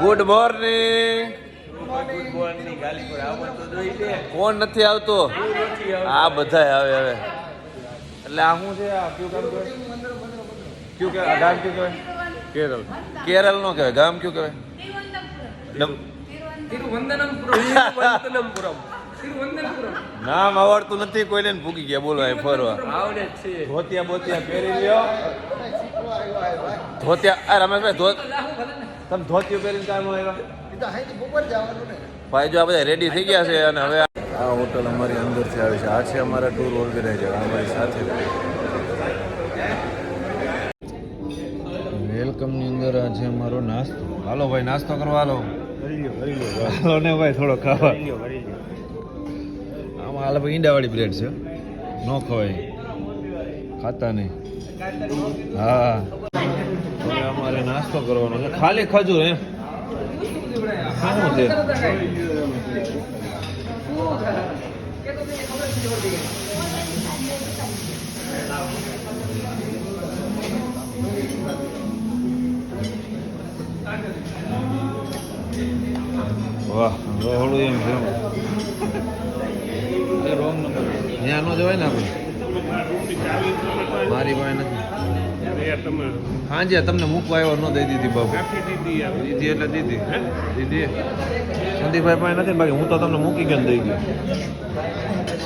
Good morning કોણ નથી આવતો. આ બધા આવે હવે. એટલે આ શું છે? આ કયું ગામ કહેવાય? કયું કે આ ગામ કયું કહેવાય? કેરળ. કેરળ નો કહેવાય. ગામ કયું કહેવાય? નમ- આવડતું નથી કોઈને ને ભૂગી ગયા. બોલો ફરવા. ધોતિયા બોતિયા પહેરી લ્યો. ધોતિયા આ રમેશભાઈ ધોત તમે ધોતિયું પહેરીને કામ આવ્યા? ભાઈ જો આ બધા રેડી થઈ ગયા છે અને હવે આ હોટલ અમારી અંદરથી આવી છે. આ છે અમારા ટૂર ઓર્ગેનાઇઝર અમારી સાથે. વેલકમની અંદર આ છે અમારો નાસ્તો. હાલો ભાઈ નાસ્તો કરવા હાલો. હાલો ને ભાઈ થોડો ખાવા. આમાં હાલ ભાઈ ઈંડાવાળી બ્રેડ છે. ન ખવાય. ખાતા નહીં. હા. હવે અમારે નાસ્તો કરવાનો છે. ખાલી ખજૂર એમ શું છે. વાહ, રોહડું એમ છે ત્યાં ન જવાય ને આપણે? મારી પાસે નથી. હાંજે તમને મૂકવા આવ્યો ન દઈ દીધી બાબુ દીધી એટલે દીધી. દીધી. સંદીપભાઈ પાસે નથી બાકી હું તો તમને મૂકી ગયો દઈ ગયો.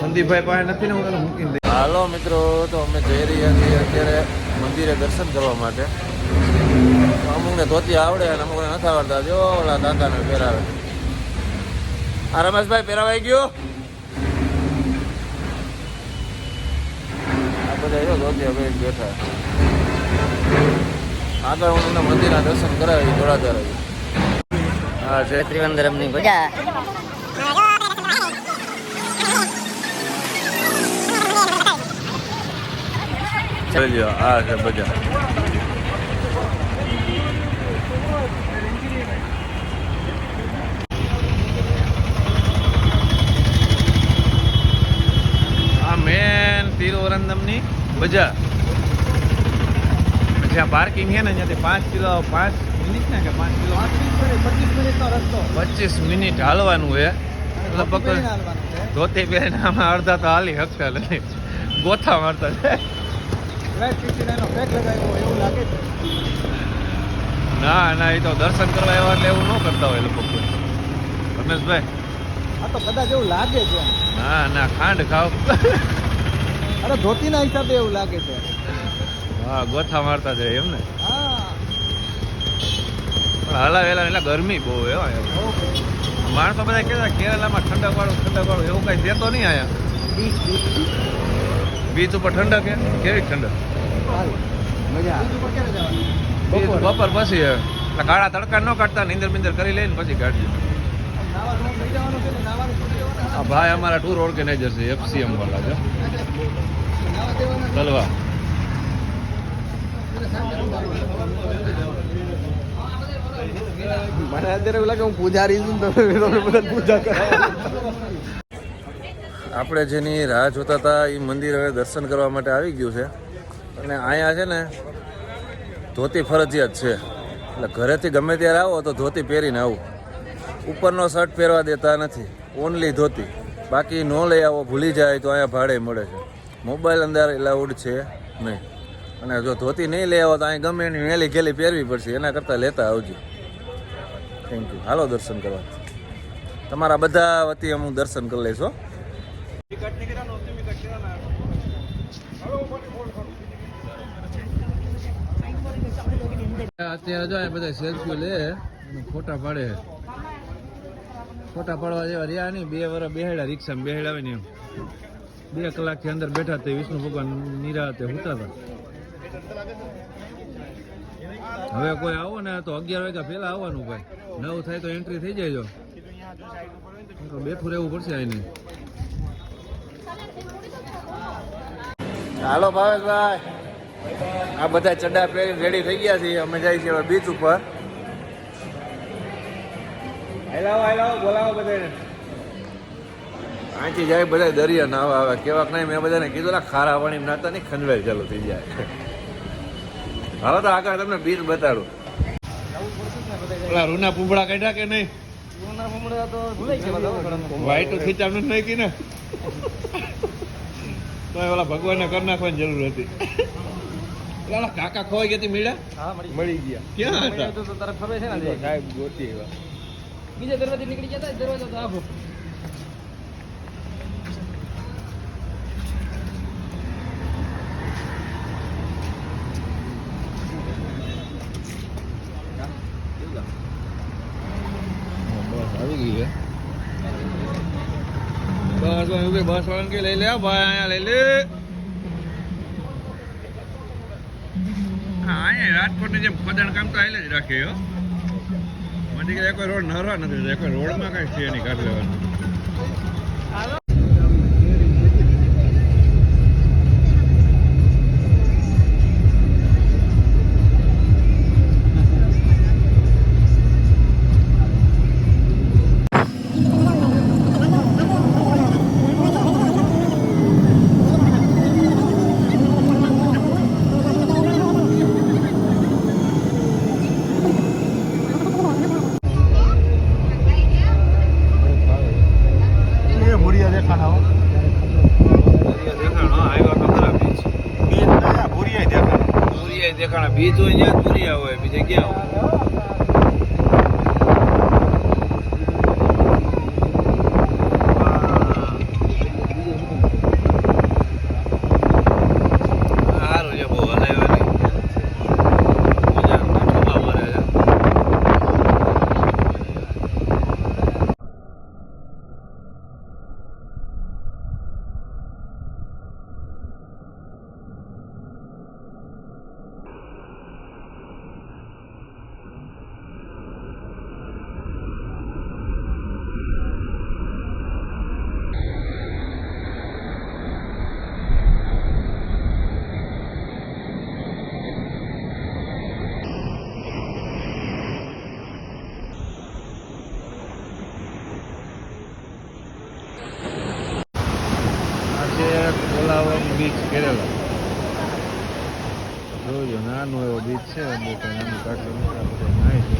સંદીપભાઈ પાસે નથી ને હું તમને મૂકીને દઈ હાલો મિત્રો તો અમે જઈ રહ્યા છીએ અત્યારે મંદિરે દર્શન કરવા માટે. અમુકને ધોતી આવડે અને અમુકને નથી આવડતા જો ઓલા દાદાને પહેરાવે. આ રમેશભાઈ પહેરાવાઈ ગયો? બધા જો ધોતિયા પહેરીને બેઠા. મંદિરના દર્શન કરાવી રહી હા છે ત્રિવંદરમની ભજા ચલ્યો આ છે બજાર આ મેન તિરુવનંતમની બજાર જ્યાં પાર્કિંગ છે ને ત્યાંથી પાંચ કિલો પાંચ મિનિટ ને કે પાંચ કિલો? પચીસ મિનિટનો રસ્તો. પચીસ મિનિટ હાલવાનું છે. ધોતી પહેરીને આમાં અડધા તો હાલી શકતા નથી ગોથા મારતા છે. એવું ના ના એ તો દર્શન કરવા આવ્યા એટલે એવું ન કરતા હોય લોકો રમેશભાઈ. આ તો કદાચ એવું લાગે છે ના ના ખાંડ ખાવ. અરે ધોતીના હિસાબે એવું લાગે છે. હા ગોથા મારતા જાય એમ ને. હા. પણ હલાવેલા એટલે ગરમી બહુ એવા. માણસો બધા કહેતા કેરલામાં ઠંડક વાળું ઠંડક વાળું એવું કઈ દેતો નહીં આયા બીચ ઉપર ઠંડક હે? કેવી ઠંડક? બપોર. પછી હે. કાળા તડકા ન કાઢતા નીંદર બિંદર કરી લઈને પછી કાઢીએ આ ભાઈ અમારા ટૂર ઓર્ગેનાઇઝર છે એફસીએમ વાળા છે. તલવા મને અત્યારે એવું લાગે હું પૂજારી છું તમે બધા પૂજા કરો. આપણે જેની રાહ જોતા હતા એ મંદિર હવે દર્શન કરવા માટે આવી ગયું છે. અને અહીંયા છે ને ધોતી ફરજિયાત છે. એટલે ઘરેથી ગમે ત્યારે આવો તો ધોતી પહેરીને આવું. ઉપરનો શર્ટ પહેરવા દેતા નથી. ઓનલી ધોતી. બાકી ન લઈ આવો, ભૂલી જાય તો અહીંયા ભાડે મળે છે. મોબાઈલ અંદર એલાઉડ છે નહીં. અને જો ધોતી નહીં લઈ આવો તો અહીં ગમે એની મેલી ગેલી પહેરવી પડશે. એના કરતાં લેતા આવજો. થેન્ક યુ હાલો દર્શન કરવા. તમારા બધા વતી હું દર્શન કરી લઈશ અત્યારે જો બધા સેલ્ફી લે ફોટા પાડે. ફોટા પાડવા જેવા રહ્યા નહીં. બે વર બેહેડા રિક્ષામાં બેહેડાવે ને બે કલાકથી અંદર બેઠા તે વિષ્ણુ ભગવાન નિરાતે હોતા હતા. હવે કોઈ આવો ને તો અગિયાર વાગ્યા પહેલા આવવાનું ભાઈ. નવ થાય તો એન્ટ્રી થઈ જાય જો બેઠું રહેવું પડશે આને હાલો ભાવેશભાઈ. આ બધા ચડ્ડા પહેરી રેડી થઈ ગયા છીએ. અમે જઈએ છીએ બીચ ઉપર. હેલાવો હેલાવો બોલાવો બધાને અહીંથી જાય બધા દરિયા નાવા આવે. કેવાક નહીં મેં બધાને કીધું ના ખારા પાણી નાતા નહીં ખંડવાય ચાલુ થઈ જાય. હાલો તો આગળ તમને બીચ બતાડું. ને પેલા રૂના પૂંબડા કાઢ્યા કે નહીં? જૂના ભમરડા તો ભૂલાઈ ગયા વાઈટ ખીચામનું જ નાખી ને? તો ઓલા ભગવાનને કરી નાખવાની જરૂર હતી. કાકા ખોવાઈ ગયા મીડા મળી મળી ગયા. ક્યાં હતા? તો તારે ખબર છે ને સાહેબ ગોતી બીજા દરવાજે નીકળી ગયા હતા, દરવાજો તો આખો. બસ ભાઈ બસ વાળાને લઈ લે ભાઈ, અહીંયા લઈ લે. હા, અહીંયા રાજકોટની જેમ ખોદાણ કામ તો આલે જ રાખે, હો. મને કે કોઈ રોડ નરવા નથી કોઈ રોડમાં કઈ છે નહીં કરી લેવાનું. દેખાણા. બીજ હોય ત્યાં જ હોય બીજે ક્યાં હોય સારું છે બહુ હલાવ્યા નહીં મજા ઠુમા મારે છે આ છે કોલાવમ બીચ કેરેલા જોજો નાનો એવો બીચ છે બહુ કઈ નાનું કાંકરું નથી આ બધા નાય છે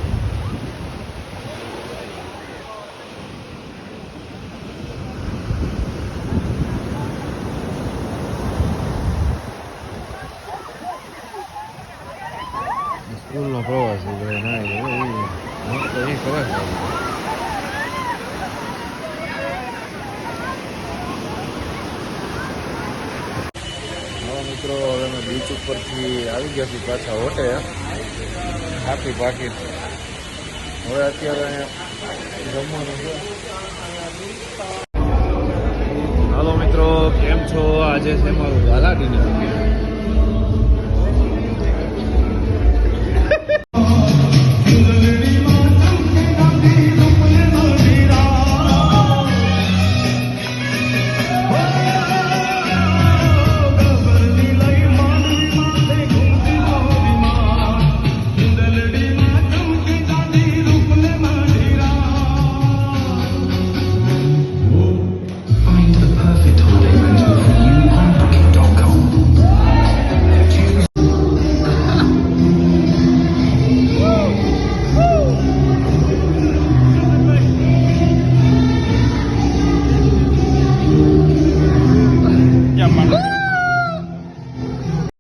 સ્કૂલનો પ્રવાસ છે બધા નાય છે હો, ઈ મસ્ત એ સરસ લાગે હવે મિત્રો ઉપરથી આવી ગયા છીએ પાછા હોટે હાથી પાકી. હવે અત્યારે જમવાનું છે. હાલો મિત્રો, કેમ છો? આજે છે મારું ગાલા ડિનર